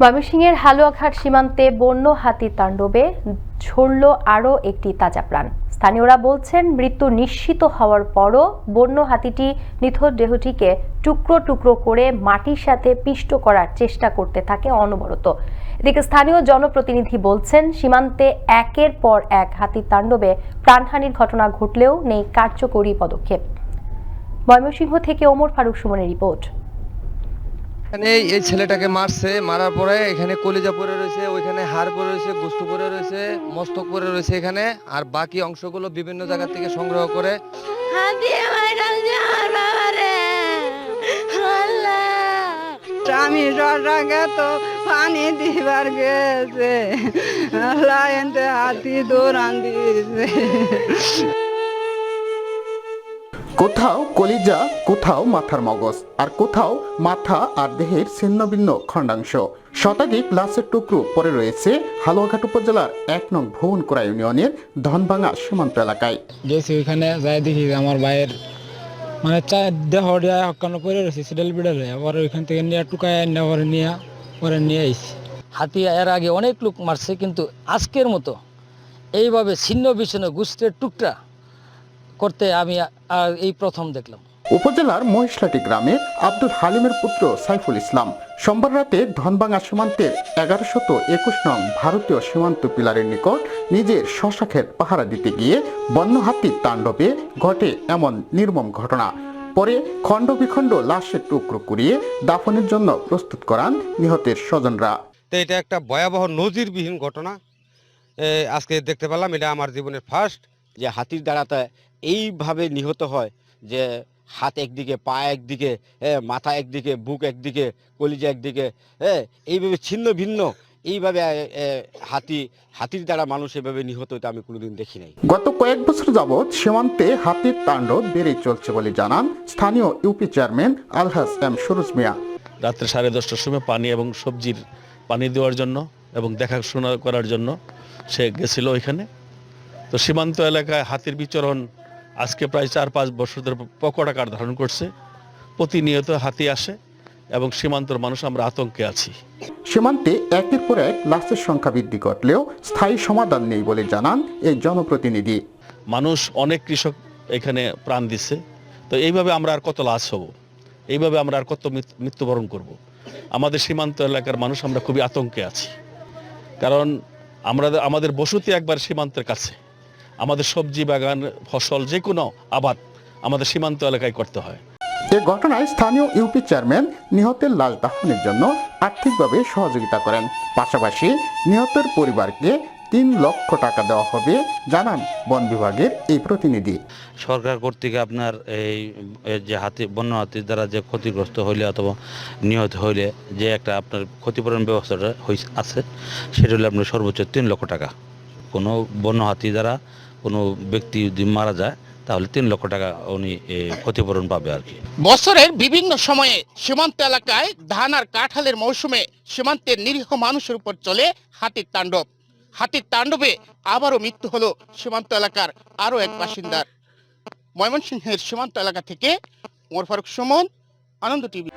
ময়মনসিংহের হালুয়াঘাট সীমান্তে বন্য হাতির তাণ্ডবে ঝরল আরও একটি তাজা প্রাণ। স্থানীয়রা বলছেন, মৃত্যু নিশ্চিত হওয়ার পরও বন্য হাতিটি নিথর দেহটিকে টুকরো টুকরো করে মাটির সাথে পিষ্ট করার চেষ্টা করতে থাকে অনবরত। এদিকে স্থানীয় জনপ্রতিনিধি বলছেন, সীমান্তে একের পর এক হাতির তাণ্ডবে প্রাণহানির ঘটনা ঘটলেও নেই কার্যকরী পদক্ষেপ। ময়মনসিংহ থেকে ওমর ফারুক সুমনের রিপোর্ট। এখানে এই- ছেলেটাকে মারছে, মারার পরে এখানে কলিজা পরে রয়েছে, ওইখানে হাড় পরে রয়েছে, গোস্ত পরে রয়েছে, মস্তক পরে রয়েছে এখানে, আর বাকি অংশগুলো বিভিন্ন জায়গা থেকে সংগ্রহ করে। সরটাকে তো পানি দিবার গেছে হাতি দৌড়ান দিয়েছে। কোথাও কলিজা কোথাও মাথার মগজ আর কোথাও মাথা আর দেহের ছিন্ন ভিন্ন খণ্ডাংশ। শতাধিক লাশের টুকরো পরে রয়েছে হালুয়াঘাট উপজেলার এক নং ভুবনকুড়া ইউনিয়নের ধনভাঙা সীমান্ত এলাকায়। গেছি ওইখানে যাই দেখি আমার ভাইয়ের মানে দেহ দিয়া হকানো পরে রয়েছে সিডাল বিডাল আবার ওইখান থেকে নিয়ে টুকায় পরে নিয়ে পরে নিয়ে আইছি। হাতি এর আগে অনেক লোক মারছে কিন্তু আজকের মতো এইভাবে ছিন্ন বিচ্ছিন্ন গুষ্টের টুকরা করতে আমি এই প্রথম দেখলাম। উপজেলার মহিষলাটি গ্রামের আব্দুল হালিমের পুত্র সাইফুল ইসলাম সোমবার রাতে ধনভাঙা সীমান্তের এগারোশত একুশ নং ভারতীয় সীমান্ত পিলারের নিকট নিজের শশাখের পাহারা দিতে গিয়ে বন্য হাতির তাণ্ডবে ঘটে এমন নির্মম ঘটনা। পরে খণ্ড বিখণ্ড লাশের টুকরো কুড়িয়ে দাফনের জন্য প্রস্তুত করান নিহতের স্বজনরা। তো এটা একটা ভয়াবহ নজিরবিহীন ঘটনা। আজকে দেখতে পেলাম এটা আমার জীবনের ফার্স্ট যে হাতির দ্বারাতে এইভাবে নিহত হয় যে হাত একদিকে পা একদিকে হ্যাঁ মাথা একদিকে বুক একদিকে কলিজা একদিকে হ্যাঁ এইভাবে ছিন্ন ভিন্ন এইভাবে হাতি হাতির দ্বারা মানুষ এভাবে নিহত হতে আমি কোনোদিন দেখি নাই। গত কয়েক বছর যাবৎ সীমান্তে হাতির তাণ্ডব বেড়ে চলছে বলে জানান স্থানীয় UP chairman Alhaj M Suruj Mia. রাত্রে সাড়ে দশটার সময় পানি এবং সবজির পানি দেওয়ার জন্য এবং দেখাশোনা করার জন্য সে গেছিল ওইখানে। তো সীমান্ত এলাকায় হাতির বিচরণ আজকে প্রায় চার পাঁচ বছর ধরে আকার ধারণ করছে। প্রতিনিয়ত হাতি আসে এবং সীমান্তর মানুষ আমরা আতঙ্কে আছি। সীমান্তে একের পর এক লাশের সংখ্যা বৃদ্ধি ঘটলেও স্থায়ী সমাধান নেই বলে জানান এই জনপ্রতিনিধি। মানুষ অনেক কৃষক এখানে প্রাণ দিচ্ছে তো এইভাবে আমরা আর কত লাশ হব? এইভাবে আমরা আর কত মৃত- মৃত্যুবরণ করব। আমাদের সীমান্ত এলাকার মানুষ আমরা খুবই আতঙ্কে আছি। কারণ আমরা আমাদের বসতি একবার সীমান্তের কাছে। আমাদের সবজি বাগান ফসল যে কোনো আবাদ আমাদের সীমান্ত এলাকায় করতে হয়। এ ঘটনায় স্থানীয় ইউপি চেয়ারম্যান নিহতের লাশ দাফনের জন্য আর্থিকভাবে সহযোগিতা করেন। পাশাপাশি নিহতের পরিবারকে তিন লক্ষ টাকা দেওয়া হবে জানান বন বিভাগের এই প্রতিনিধি। সরকার কর্তৃক আপনার এই যে হাতি বন্য হাতির দ্বারা যে ক্ষতিগ্রস্ত হইলে অথবা নিহত হইলে যে একটা আপনার ক্ষতিপূরণ ব্যবস্থাটা আছে সেটা হলে আপনার সর্বোচ্চ তিন লক্ষ টাকা। কোনো বন্য হাতি দ্বারা কোনো ব্যক্তি যদি মারা যায়, তাহলে তিন লক্ষ টাকা উনি ক্ষতিপূরণ পাবে আর কি। বছরের বিভিন্ন সময়ে সীমান্ত এলাকায় ধান আর কাঁঠালের মৌসুমে সীমান্তের নিরীহ মানুষের উপর চলে হাতির তাণ্ডব। হাতির তাণ্ডবে আবারও মৃত্যু হলো সীমান্ত এলাকার আরও এক বাসিন্দার। ময়মনসিংহের সীমান্ত এলাকা থেকে ওমর ফারুক সুমন, আনন্দ টিভি।